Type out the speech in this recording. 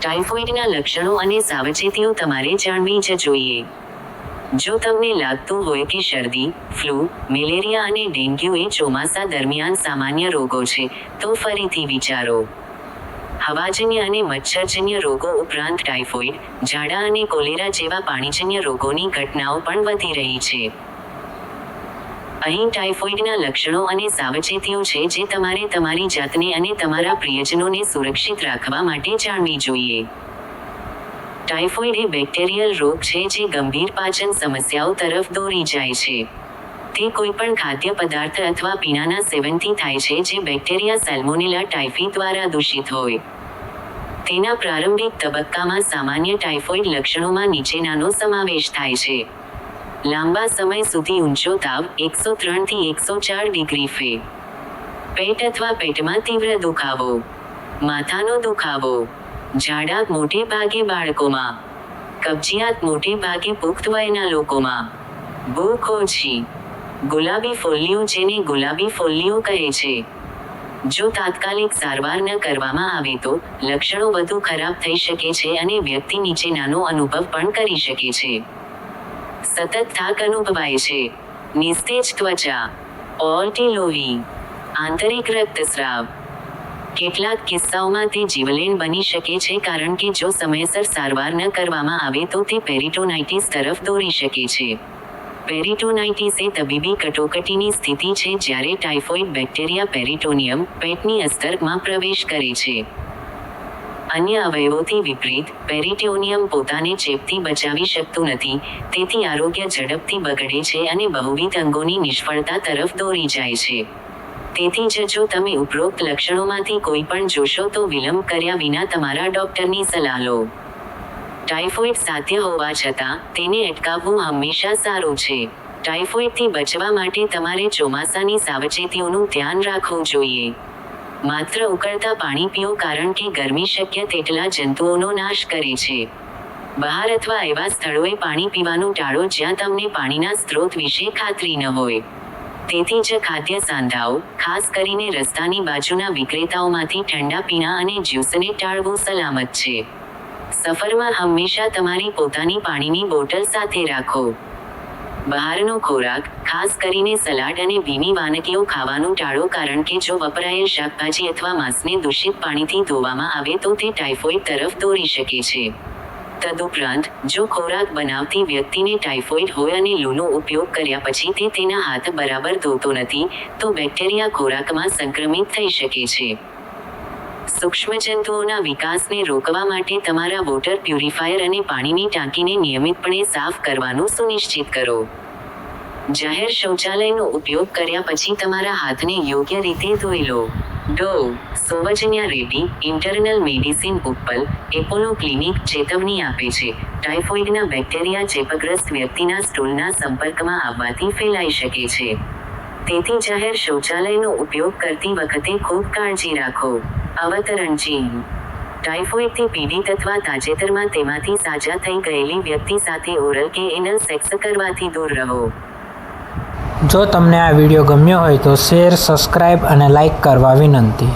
ટાઇફોઇડના લક્ષણો અને સાવચેતીઓ તમારે જાણવી જ જોઈએ. જો તમને લાગતું હોય કે શરદી, ફ્લૂ, મેલેરિયા અને ડેન્ગ્યુ એ ચોમાસા દરમિયાન સામાન્ય રોગો છે, તો ફરીથી વિચારો. હવાજન્ય અને મચ્છરજન્ય રોગો ઉપરાંત ટાઇફોઇડ, ઝાડા અને કોલેરા જેવા પાણીજન્ય રોગોની ઘટનાઓ પણ વધી રહી છે. અહીં ટાઇફોઇડના લક્ષણો અને સાવચેતીઓ છે જે તમારે તમારી જાતને અને તમારા પ્રિયજનોને સુરક્ષિત રાખવા માટે જાણવી જોઈએ. ટાઇફોઇડ એ બેક્ટેરિયલ રોગ છે જે ગંભીર પાચન સમસ્યાઓ તરફ દોરી જાય છે. તે કોઈપણ ખાદ્ય પદાર્થ અથવા પીણાના સેવનથી થાય છે જે બેક્ટેરિયા સેલ્મોનેલા ટાઇફી દ્વારા દૂષિત હોય. તેના પ્રારંભિક તબક્કામાં સામાન્ય ટાઇફોઇડ લક્ષણોમાં નીચેનાનો સમાવેશ થાય છે. લાંબા સમય સુધી ઊંચો તાવ એકસો ત્રણથી એકસો ચાર ડિગ્રી ફે. પેટ અથવા પેટમાં તીવ્ર દુખાવો. માથાનો દુખાવો. ઝાડા મોટે ભાગે બાળકોમાં. કબજિયાત મોટે ભાગે પુખ્ત વયના લોકોમાં. ભૂખ ઓછી ગુલાબી ફોલ્લીઓ જેને ગુલાબી ફોલ્લીઓ કહે છે. જો તાત્કાલિક સારવાર ન કરવામાં આવે તો લક્ષણો વધુ ખરાબ થઈ શકે છે અને વ્યક્તિ નીચેનાનો અનુભવ પણ કરી શકે છે. સતત થાક અનુભવાય છે. નિસ્તેજ ત્વચા ઓલ્ટી લોહી, આંતરિક રક્તસ્રાવ. કેટલાક કિસ્સાઓમાં તે જીવલેણ બની શકે છે કારણ કે જો સમયસર સારવાર ન કરવામાં આવે તો તે પેરિટોનાઇટિસ તરફ દોરી શકે છે. પેરિટોનાઇટિસ એ તબીબી કટોકટીની સ્થિતિ છે જ્યારે ટાઇફોઇડ બેક્ટેરિયા પેરિટોનિયમ પેટની અસ્તરમાં પ્રવેશ કરે છે. અન્ય અવયવોથી વિપરીત પેરિટોનિયમ પોતાને ચેપથી બચાવી શકતું નથી, તેથી આરોગ્ય ઝડપથી બગડે છે અને બહુવિધ અંગોની નિષ્ફળતા તરફ દોરી જાય છે. તેથી જ જો તમે ઉપરોક્ત લક્ષણોમાંથી કોઈ પણ જોશો તો વિલંબ કર્યા વિના તમારા ડોક્ટરની સલાહ લો. ટાઇફોઇડ સાધ્ય હોવા છતાં, તેને અટકાવવું હંમેશા સારું છે. ટાઇફોઇડથી બચવા માટે તમારે ચોમાસાની સાવચેતીઓનું ધ્યાન રાખવું જોઈએ. માત્ર ઉકળતા પાણી પીઓ કારણ કે ગરમી શક્ય તેટલા જંતુઓનો નાશ કરે છે. બહાર અથવા એવા સ્થળોએ પાણી પીવાનું ટાળો જ્યાં તમને પાણીના સ્ત્રોત વિશે ખાતરી ન હોય. તેથી જ ખાદ્ય સાંધાઓ, ખાસ કરીને રસ્તાની બાજુના વિક્રેતાઓમાંથી ઠંડા પીણા અને જ્યુસને ટાળવું સલામત છે. સફરમાં હંમેશા તમારી પોતાની પાણીની બોટલ સાથે રાખો. બહારનો ખોરાક, ખાસ કરીને સલાડ અને ભીની વાનગીઓ ખાવાનું ટાળો કારણ કે જો વપરાયેલ શાકભાજી અથવા માંસને દૂષિત પાણીથી ધોવામાં આવે તો તે ટાઇફોઇડ તરફ દોરી શકે છે. તદુપરાંત, જો ખોરાક બનાવતી વ્યક્તિને ટાઇફોઇડ હોય અને લૂનો ઉપયોગ કર્યા પછી તે તેના હાથ બરાબર ધોતો નથી, તો બેક્ટેરિયા ખોરાકમાં સંક્રમિત થઈ શકે છે. સૂક્ષ્મજંતુઓના વિકાસને રોકવા માટે તમારા વોટર પ્યુરિફાયર અને પાણીની ટાંકીને નિયમિતપણે સાફ કરવાનું સુનિશ્ચિત કરો. જાહેર શૌચાલયનો ઉપયોગ કર્યા પછી તમારા હાથને યોગ્ય રીતે ધોઈ લો. ડો, Sowjanya Reddy, internal medicine Uppal Apollo clinic ચેતવણી આપે છે. ટાઇફોઇડના બેક્ટેરિયા ચેપગ્રસ્ત વ્યક્તિના સ્ટૂલના સંપર્કમાં આવવાથી ફેલાઈ શકે છે. તેથી જાહેર શૌચાલયનો ઉપયોગ કરતી વખતે ખૂબ કાળજી રાખો. અવતરણ ચીન ટાઇફોઇડથી પીડિત અથવા તાજેતરમાં તેમાંથી સાજા થઈ ગયેલી વ્યક્તિ સાથે ઓરલ કે એનલ સેક્સ કરવાથી દૂર રહો. જો તમને આ વીડિયો ગમ્યો હોય તો શેર સબસ્ક્રાઈબ અને લાઇક કરવા વિનંતી.